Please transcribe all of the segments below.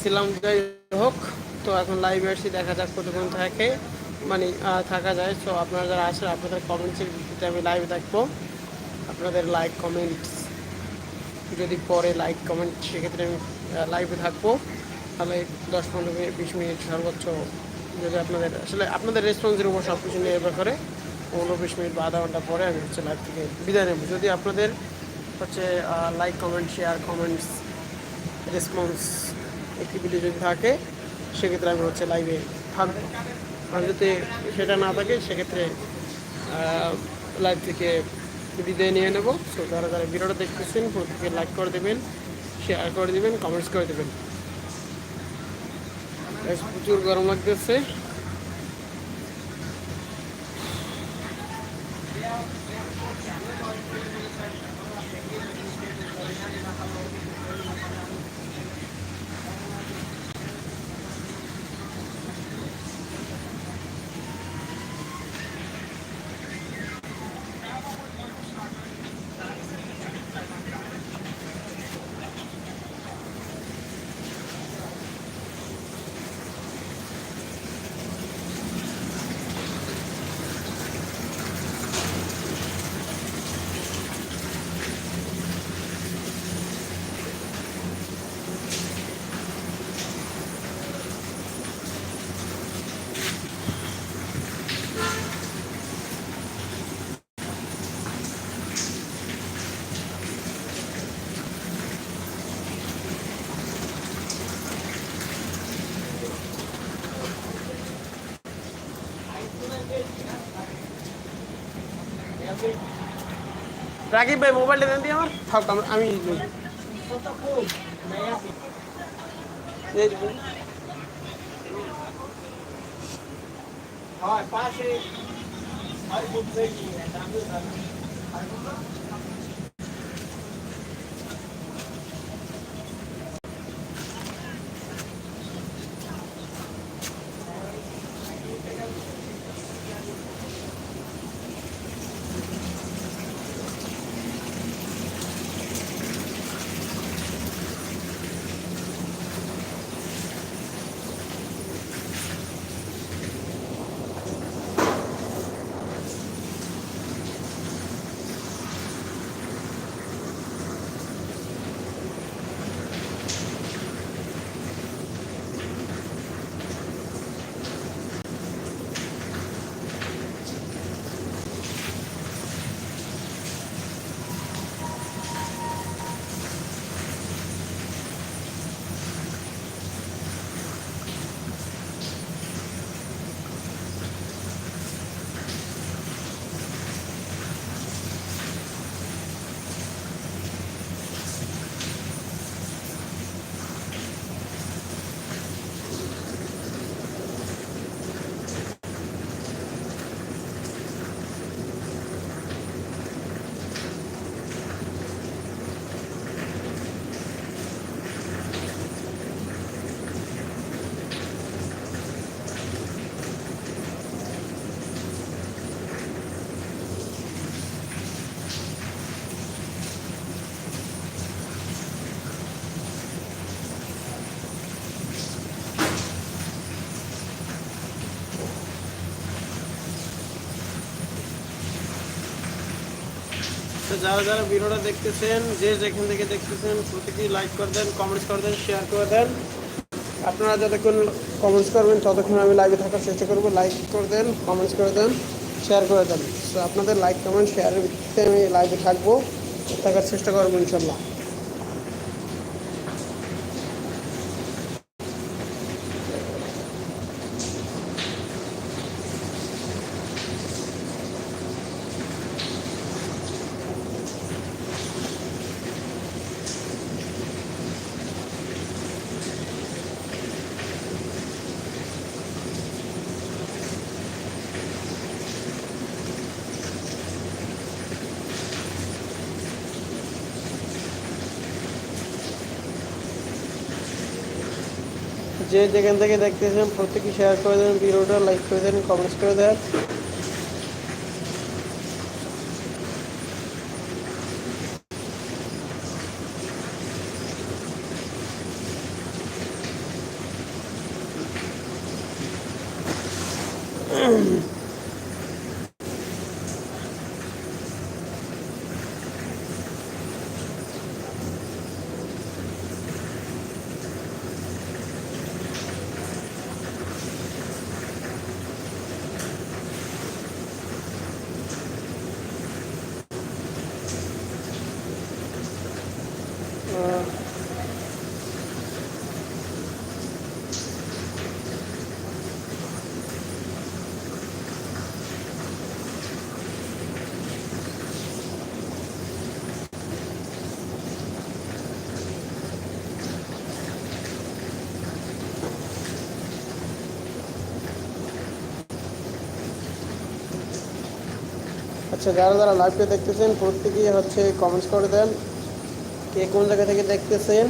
আসছিলাম যাই হোক। তো এখন লাইভে আসছি দেখা যাক কতক্ষণ থাকে। মানে থাকা যায়। তো আপনারা যারা আসেন আপনাদের কমেন্টসের ভিত্তিতে আমি লাইভে থাকব। আপনাদের লাইক কমেন্টস যদি পরে লাইক কমেন্ট সেক্ষেত্রে আমি লাইভে থাকব। তাহলে দশ, পনেরো মিনিট, বিশ মিনিট সর্বোচ্চ যদি আপনাদের, আসলে আপনাদের রেসপন্সের উপর সব কিছু নির্ভর করে, পনেরো, বিশ মিনিট বা আধা ঘণ্টা পরে আমি হচ্ছে লাইভ থেকে বিদায় নেব। যদি আপনাদের হচ্ছে like comment share comments response video যদি থাকে, সেক্ষেত্রে আমি হচ্ছে লাইভে থাকব। আর যদি সেটা না থাকে, সেক্ষেত্রে লাইভ থেকে বিদায় নিয়ে নেব। সো যারা যারা ভিডিওটা দেখতেছেন প্রত্যেকে লাইক করে দেবেন শেয়ার করে দেবেন কমেন্টস করে দেবেন। প্রচুর গরম লাগতেছে। রাকিব ভাই মোবাইলটা দেন দিয়ে আমার। থাক আমি আমি নিই। এই যে, যারা যারা ভিডিওটা দেখতেছেন, যে যেখান থেকে দেখতেছেন, প্রত্যেকেই লাইক করে দেন কমেন্টস করে দেন শেয়ার করে দেন। আপনারা যতক্ষণ কমেন্টস করবেন, ততক্ষণ আমি লাইভে থাকার চেষ্টা করব। লাইক করে দেন কমেন্টস করে দেন শেয়ার করে দেন। সো আপনাদের লাইক কমেন্ট শেয়ারের ভিত্তিতে আমি লাইভে থাকব, থাকার চেষ্টা করব, ইনশাল্লাহ। যেখান থেকে দেখতেছেন প্রত্যেকে শেয়ার করে দেন ভিডিওটা লাইক করে দেন কমেন্টস করে দেন আচ্ছা যারা যারা লাইভটা দেখতেছেন, প্রত্যেকেই হচ্ছে কমেন্টস করে দেন, কে কোন জায়গা থেকে দেখতেছেন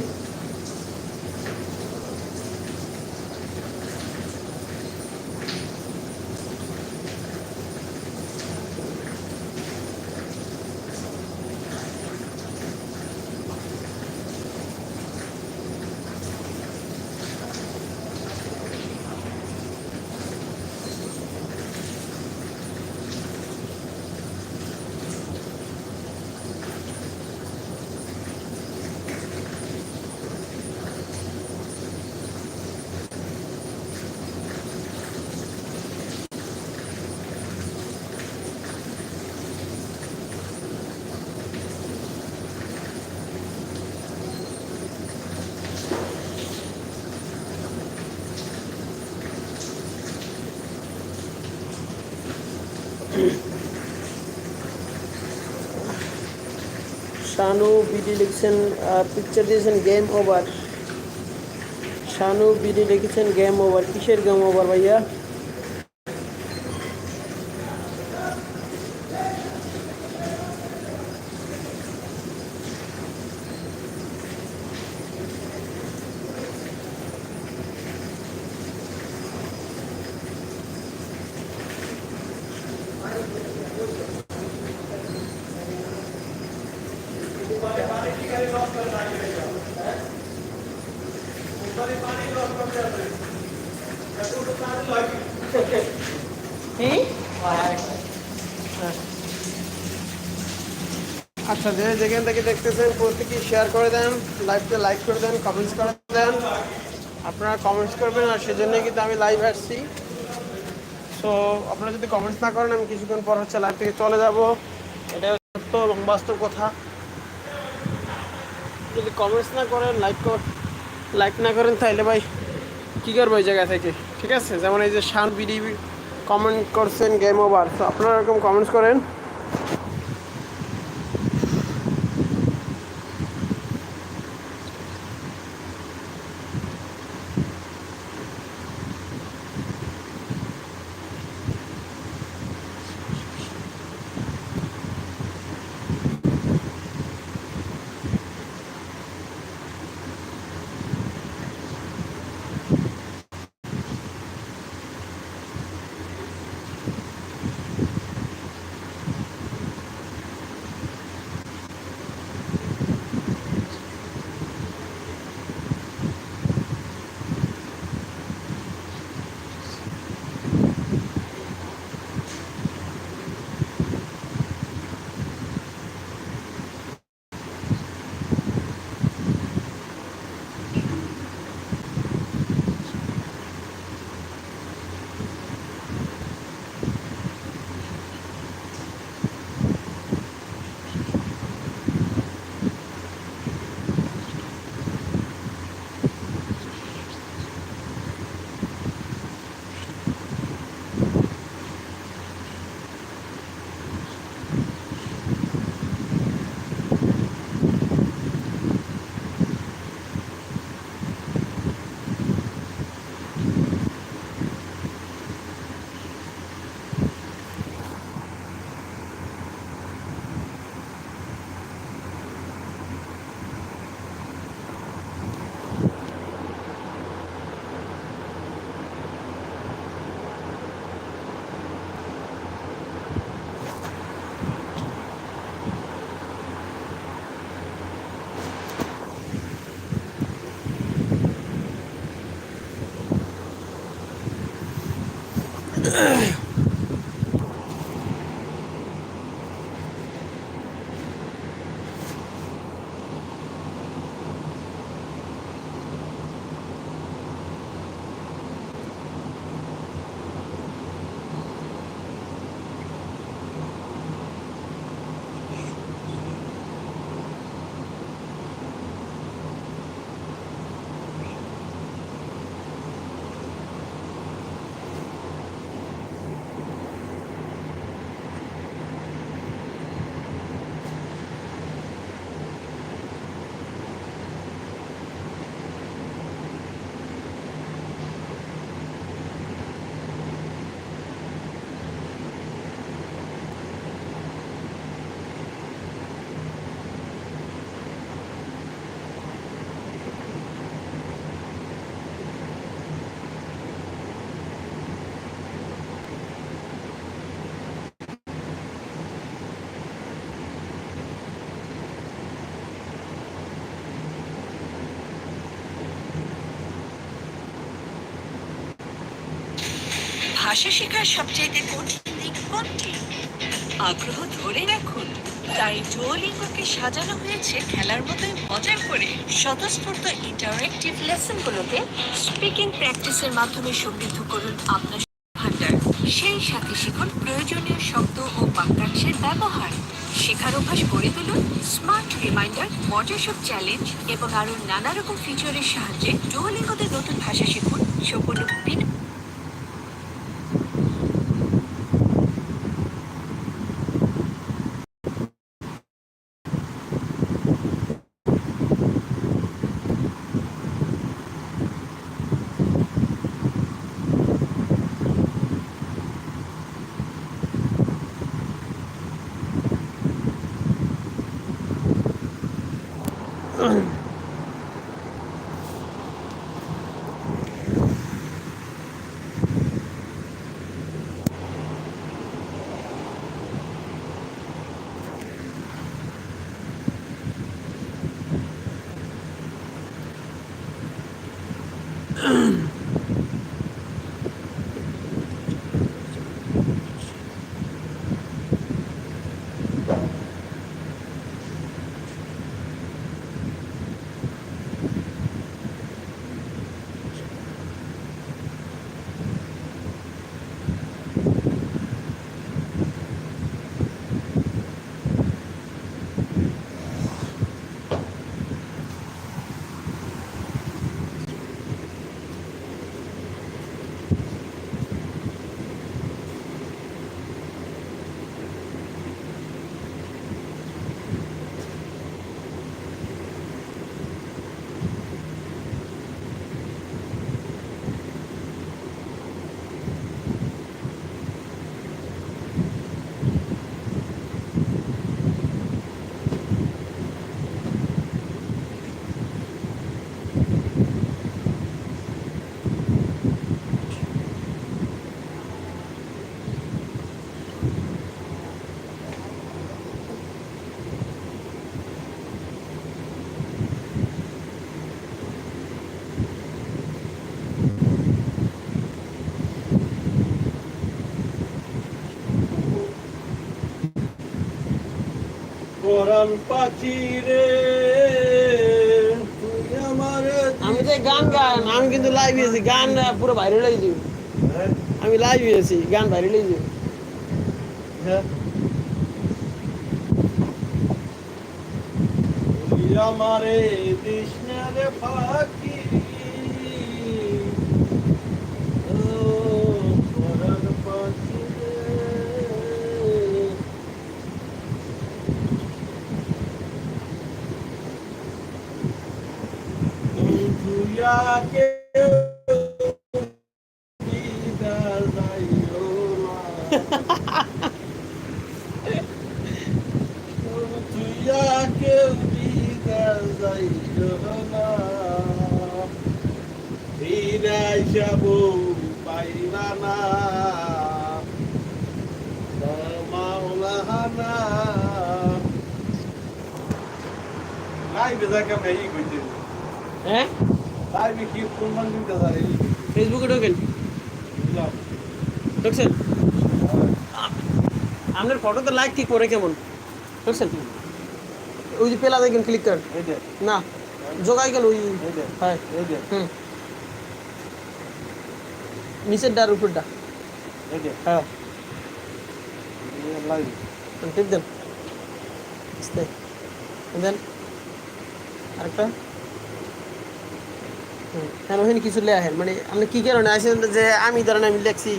শানু বিডি লিখছেন পিকচার দিয়েছেন গেম ওভার শানু বিডি লিখেছেন গেম ওভার কিসের গেম ওভার ভাইয়া? আচ্ছা যে যেখান থেকে দেখতেছেন প্রত্যেকে শেয়ার করে দেন লাইভটা লাইক করে দেন কমেন্টস করে দেন। আপনারা কমেন্টস করবেন, আর সেজন্যই কিন্তু আমি লাইভ আসছি। সো আপনারা যদি কমেন্টস না করেন, আমি কিছুক্ষণ পর হচ্ছে লাইভ থেকে চলে যাব। এটা সত্য এবং বাস্তব কথা। যদি কমেন্টস না করেন লাইক লাইক না করেন তাহলে ভাই, কী করব ওই জায়গা থেকে? ঠিক আছে? যেমন এই যে শান বিডি কমেন্ট করছেন গেম ওভার তো আপনারা এরকম কমেন্টস করেন। ভাষা শেখার সবচাইতে কঠিন দিক কোনটি? আগ্রহ ধরে রাখুন। তাই ডুওলিঙ্গোকে সাজানো হয়েছে খেলার মতোই মজা করে। স্বতঃস্ফূর্ত ইন্টারেক্টিভ লেসনগুলোকে স্পিকিং প্র্যাকটিসের মাধ্যমে সমৃদ্ধ করুন আপনার ভান্ডার সেই সাথে শিখুন প্রয়োজনীয় শব্দ ও বাক্যাংশের ব্যবহার। শেখার অভ্যাস গড়ে তুলুন স্মার্ট রিমাইন্ডার মজার সব চ্যালেঞ্জ এবং আরও নানা রকম ফিচারের সাহায্যে ডুওলিঙ্গোতে নতুন ভাষা শিখুন। সম্পূর্ণ বিনা পরাণ পাখি রে। তুই আমার আমি যে গান গান আমি কিন্তু লাইভ হয়েছি গান পুরো হয়ে যাবে হ্যাঁ, আমি লাইভ হয়েছি গান ভাইরাল হয়ে। তুই আমারে কৃষ্ণ রে ও পরাণ পাখি রে তুই আগে দিদার যাইও না ফেসবুকে ঢোকেন। দেখছেন আপনার ফটোতে লাইক কি করে কেমন? দেখছেন ওই যে পেলা দেখেন ক্লিক করেন। না জোগাই গেল ওই হ্যাঁ। হুম। নিচের ডার উপরটা হ্যাঁ। টিপ দেন। দেন। আরেকটা। হ্যাঁ ওখানে কিছু লেখা হেন মানে আপনি কী কারণে আসেন যে আমি ধরেন আমি লিখছি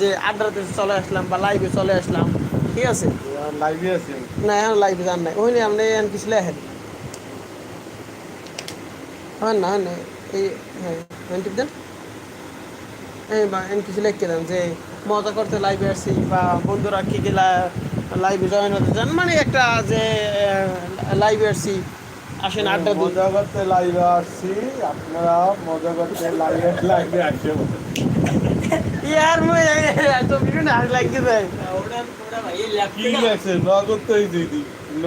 যে আড্ডাতে চলে আসলাম বা লাইভে চলে আসলাম ঠিক আছে? লাইভে আছে না এখন লাইভে যান নাই। ওখানে আপনি এখন কিছু লেখেন? হ্যাঁ না না এই হ্যাঁ হ্যাঁ টিপ দেন। এই বা এন কিছু লিখে দেন যে মজা করতে লাইভে আসছি বা বন্ধুরা কি কি লাইভে জয়েন হতে চান? মানে একটা যে লাইভে আসছি আসেন আড্ডা দিন। মজা করতে লাইভে আসছি। আপনারা মজা করতে লাইভে লাইভে আসছে ইয়ার মই তো ভিডিও না লাগতে দেয়। কি লেখছে ন করতেই দিদি ন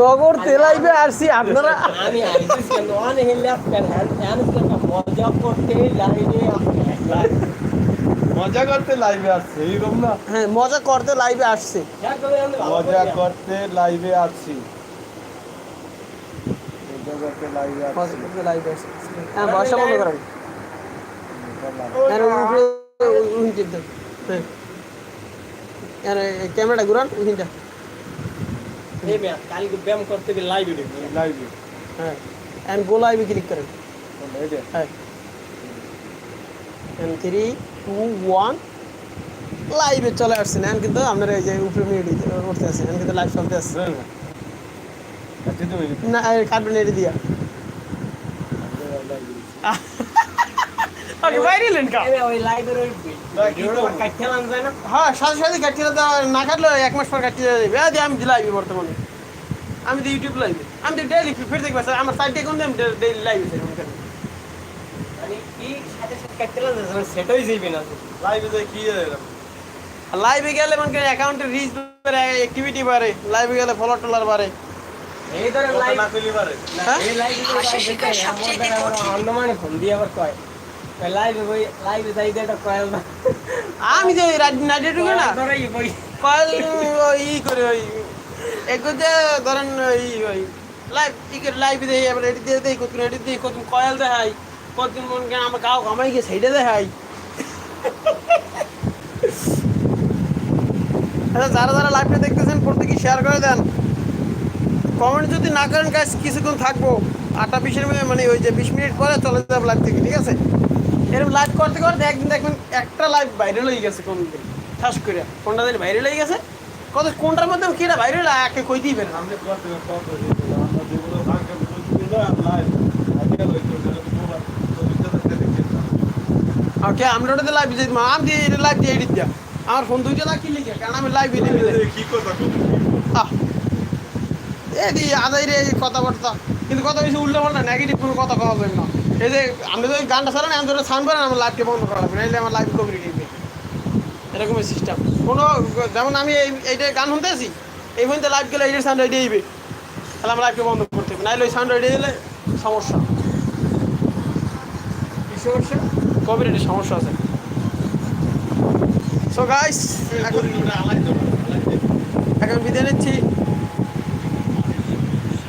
নগর তেলাইবে আসছি আপনারা আমি কেন কেন মজা করতে মজা করতে লাইভে আসছে এইরকম না? হ্যাঁ মজা করতে লাইভে আসছে। মজা করতে লাইভে আসছি। মজা করতে লাইভে আসছি। লাইভে আসছে। হ্যাঁ বর্ষা বন্ধ করেন হ্যাঁ দেন হ্যাঁ। ক্যামেরাটা ঘুরান কালকে ব্যায়াম করতে লাইভ লাইভে হ্যাঁ এন্ড গো লাইভে ক্লিক করেন। হ্যাঁ। এন্ড থ্রি টু ওয়ান লাইভে চলে আসছেন এখন কিন্তু আপনার এই যে উপরে উঠতে আছে এখন কিন্তু লাইভ চলতে আসছে। না? আচ্ছা তুমি না কাটবেন এটি দিয়া হ্যাঁ সাথে সাথে কাটিয়ে দেওয়া না কাটলে এক মাস পর কাটিয়ে দেবে আদি আমি লাইভে বর্তমানে। আমি তো ইউটিউব লাইভে আমি তো ডেইলি ফির দেখবে আমার সাইডে কোন আমি ডেইলি লাইভে মানে কি সাথে সাথে কাটছিলাম যায় সেটাই যাইবে না লাইভে যাই কি লাইভে গেলে মানে অ্যাকাউন্টের রিচ বাড়ে অ্যাক্টিভিটি বাড়ে লাইভে গেলে ফলো টলার বাড়ে। এই ধরে লাইভ না কইলি পারে হ্যাঁ? এই লাইভে ফোন দিয়ে আবার কয়? আমি যে নাইটে ঢুকে না? কয়েল ই করে ওই এগুলো ধরেন ওই ওই লাইভ ই করে লাইভ দেই এবার এটি দিয়ে দেই কত এটি কত কয়েল দেখাই। কতদিন মন কেন আমার গাও ঘামাই গিয়ে সেইটা দেখাই? আচ্ছা যারা যারা লাইভটা দেখতেছেন প্রত্যেকে শেয়ার করে দেন। কমেন্ট যদি না করেন কাজ কিছুক্ষণ থাকব। আটটা বিশের মানে ওই যে বিশ মিনিট পরে চলে যাব লাইভ থেকে, ঠিক আছে? এরকম লাইভ করতে করতে একদিন দেখবেন একটা লাইভ ভাইরাল হয়ে গেছে কোন দিন ঠাস করে। কোনটা দিন ভাইরাল হয়ে গেছে? কত কোনটার মধ্যে কিটা ভাইরাল একে কই দিবেন আমরা ওকে আমরা ওটাতে লাইভ দিলাম আমি দিয়ে লাইভ দিয়ে এডিট দিয়া আমার ফোন দুইটা না কিনলে কারণ আমি লাইভ দিই কি কথা আহ। এই দি আদাই রে এই কথাবার্তা। কিন্তু কথা বেশি উল্টো পাল্টা নেগেটিভ কোনো কথা কওয়া যাবে না। এই যে আপনি যদি গানটা ছাড়েন আমি ধরে সাউন্ড করেন আমার লাইভকে বন্ধ করা লাগবে নাহলে আমার লাইভ কপিরাইট দিবে। এরকমই সিস্টেম কোনো যেমন আমি এই এইটা গান শুনতেছি এই পর্যন্ত লাইভ গেলে এইটার সাউন্ড রেডি হইবে তাহলে আমার লাইভকে বন্ধ করতে হবে। নাহলে ওই সাউন্ড রেডি দিলে সমস্যা। কি সমস্যা? কপিরাইটের সমস্যা আছে। সো গাইস এখন বিদায় নিচ্ছি।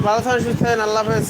ভালো সুস্থ আল্লাহ হাফেজ।